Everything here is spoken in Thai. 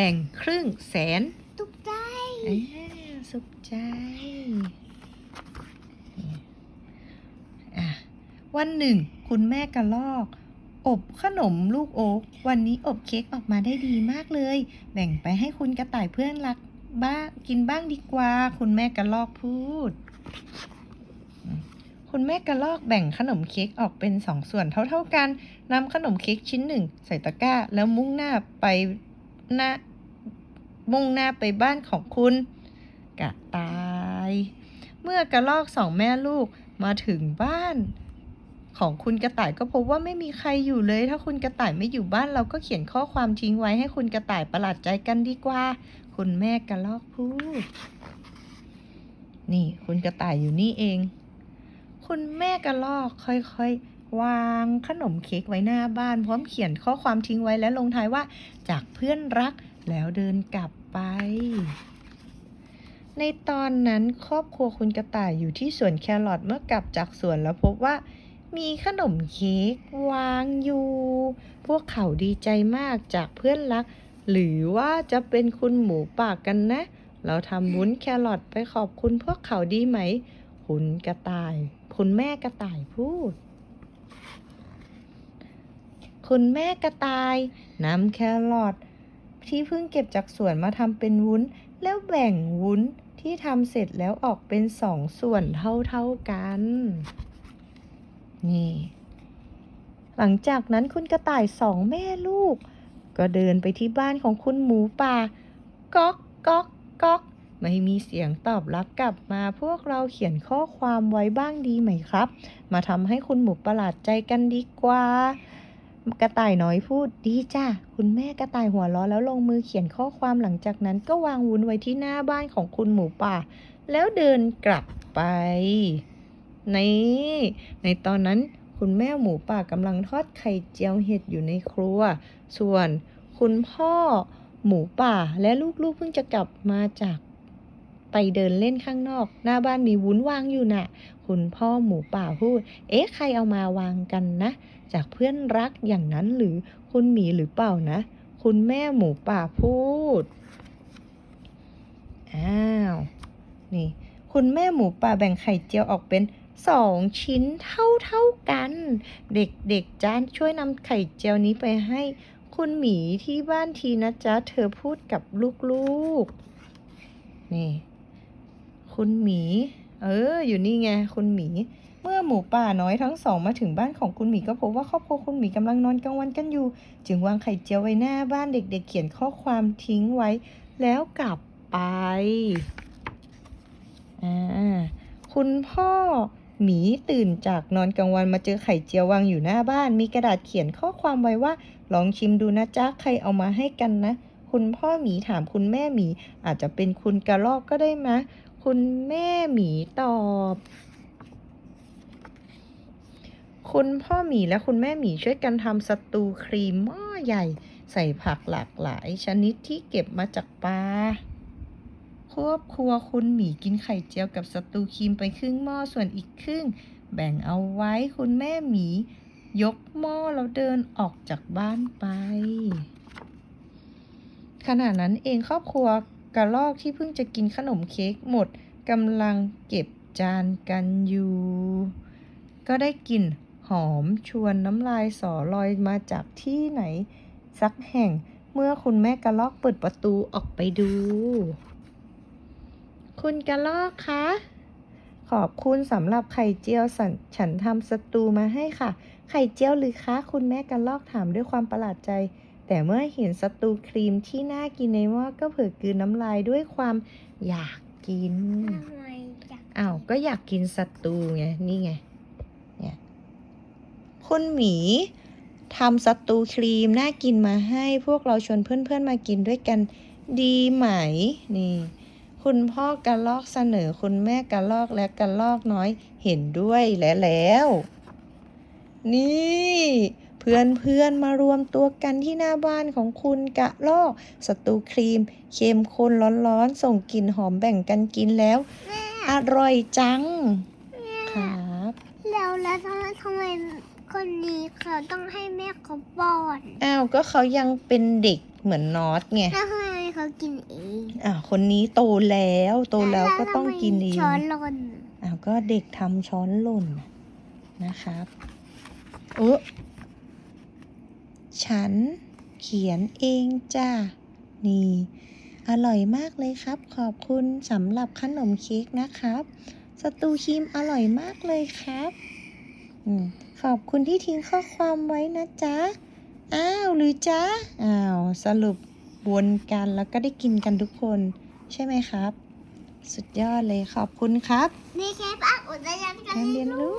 แบ่งครึ่งแสนตุกใจอ่าสุขใจอะวันหนึ่ง คุณแม่กระลอก อบขนมลูกโอ๊กวันนี้อบเค้กออกมาได้ดีมากเลย แบ่งไปให้คุณกระต่ายเพื่อนรักบ้างกินบ้างดีกว่า คุณแม่กระลอกพูด คุณแม่กระลอกแบ่งขนมเค้กออกเป็นสองส่วนเท่าๆกันนำขนมเค้กชิ้นหนึ่งใส่ตะกร้า แล้วมุ่งหน้าไปหน้า มุ่งหน้าไปบ้านของคุณ กระต่าย เมื่อกระลอกสองแม่ลูกมาถึงบ้าน ของคุณกระต่ายก็พบว่าไม่มีใครอยู่เลย ถ้าคุณกระต่ายไม่อยู่บ้านเราก็เขียนข้อความทิ้งไว้ให้คุณกระต่ายประหลาดใจกันดีกว่า คุณแม่กระลอกพูด นี่คุณกระต่ายอยู่นี่เอง คุณแม่กระลอกค่อยๆวางขนมเค้กไว้หน้าบ้าน พร้อมเขียนข้อความทิ้งไว้และลงท้ายว่า จากเพื่อนรัก แล้วเดินกลับไป ในตอนนั้นครอบครัวคุณกระต่ายอยู่ที่สวนแครอทเมื่อกลับจากสวนแล้วพบว่ามีขนมเค้กวางอยู่ พวกเขาดีใจมากจากเพื่อนรัก หรือว่าจะเป็นคุณหมูป่ากันนะ เราทำวุ้นแครอทไปขอบคุณพวกเขาดีไหม คุณกระต่าย คุณแม่กระต่ายพูด คุณแม่กระต่ายนำแครอท ที่เพิ่งเก็บจากสวนมาทำเป็นวุ้น แล้วแบ่งวุ้นที่ทำเสร็จแล้วออกเป็นสองส่วนเท่าๆกัน นี่ หลังจากนั้นคุณกระต่ายสองแม่ลูก ก็เดินไปที่บ้านของคุณหมูป่าก๊อกก๊อกก๊อกไม่มีเสียงตอบรับกลับมาพวกเราเขียนข้อความไว้บ้างดีไหมครับ มาทำให้คุณหมูประหลาดใจกันดีกว่า กระต่ายน้อยพูดดีจ้ะคุณแม่กระต่ายหัวเราะแล้วลงมือเขียนข้อความหลังจากนั้นก็วางวุ้นไว้ที่หน้าบ้านของคุณหมูป่า แล้วเดินกลับไป ในในตอนนั้นคุณแม่หมูป่ากำลังทอดไข่เจียวเห็ดอยู่ในครัว ส่วนคุณพ่อหมูป่าและลูกๆเพิ่งจะกลับมาจาก ไปเดินเล่นข้างนอก หน้าบ้านมีวุ้นวางอยู่น่ะ คุณพ่อหมูป่าพูด เอ๊ะ ใครเอามาวางกันนะ จากเพื่อนรักอย่างนั้นหรือคุณหมีหรือเปล่านะ คุณแม่หมูป่าพูด อ้าว นี่ คุณแม่หมูป่าแบ่งไข่เจียวออกเป็นสองชิ้นเท่าเท่าๆกัน เด็กๆจ้าช่วยนำไข่เจียวนี้ไปให้ คุณหมีที่บ้านทีนะจ๊ะ เธอพูดกับลูกๆ นี่ คุณหมี เออ อยู่นี่ไงคุณหมี เมื่อหมูป่าน้อยทั้งสองมาถึงบ้านของคุณหมีก็พบว่าครอบครัวคุณหมีกำลังนอนกลางวันกันอยู่ จึงวางไข่เจียวไว้หน้าบ้านเด็กๆเขียนข้อความทิ้งไว้ แล้วกลับไปอ่าคุณพ่อหมีตื่นจากนอนกลางวันมาเจอไข่เจียววางอยู่หน้าบ้าน มีกระดาษเขียนข้อความไว้ว่า ลองชิมดูนะจ๊ะใครเอามาให้กันนะ คุณพ่อหมีถามคุณแม่หมี อาจจะเป็นคุณกระรอกก็ได้มะ คุณแม่หมีตอบ คุณพ่อหมีและคุณแม่หมีช่วยกันทำสตูครีมหม้อใหญ่ใส่ผักหลากหลาย ชนิดที่เก็บมาจากปลาครอบครัวคุณหมีกินไข่เจียวกับสตูครีมไปครึ่งหม้อส่วนอีกครึ่ง แบ่งเอาไว้คุณแม่หมี ยกหม้อแล้วเดินออกจากบ้านไป ขณะนั้นเองครอบครัว กระลอกที่เพิ่งจะกินขนมเค้กหมดกำลังเก็บจานกันอยู่ ก็ได้กลิ่นหอมชวนน้ำลายสอลอยมาจากที่ไหน สักแห่งเมื่อคุณแม่กระลอกเปิดประตูออกไปดู คุณกระลอกคะ ขอบคุณสำหรับไข่เจียวสันฉันทำสตูมาให้ค่ะ ไข่เจียวหรือคะ คุณแม่กระลอกถามด้วยความประหลาดใจ แต่เมื่อเห็นสตูครีมที่น่ากินในหม้อก็เผลอกลืนน้ำลายด้วยความอยากกิน ทำไมจ้ะอ้าว ก็อยากกินสตูไง นี่ไง เนี่ย คุณหมีทำสตูครีมน่ากินมาให้พวกเราชวนเพื่อนๆมากินด้วยกันดีไหม นี่ คุณพ่อกระลอกเสนอคุณแม่กระลอกและกระลอกน้อยเห็นด้วยและแล้ว นี่ เพื่อนเพื่อนๆมารวมตัวกันที่หน้าบ้านของคุณกระลอกสตูครีมเข้มข้นร้อนๆ ส่งกลิ่นหอมแบ่งกันกินแล้ว อร่อยจังครับแล้วแล้วทำไมทำไมคนนี้เขาต้องให้แม่เขาป้อนอ้าวก็เขายังเป็นเด็กเหมือนนอตไงแล้วทำไมเขากินเองอ้าวคนนี้โตแล้วโตแล้วก็ต้องกินเองช้อนหล่นอ้าวก็เด็กทำช้อนหล่นนะครับเออ ฉันเขียนเองจ้า นี่ อร่อยมากเลยครับ ขอบคุณสำหรับขนมเค้กนะครับ สตูครีมอร่อยมากเลยครับอขอบคุณที่ทิ้งข้อความไว้นะจ๊ะ อ้าว หรือจ๊ะ อ้าว สรุปวนกันแล้วก็ได้กินกันทุกคน ใช่ไหมครับ สุดยอดเลยขอบคุณครับ นี่แค่ปักอุตยานกันเรียนรู้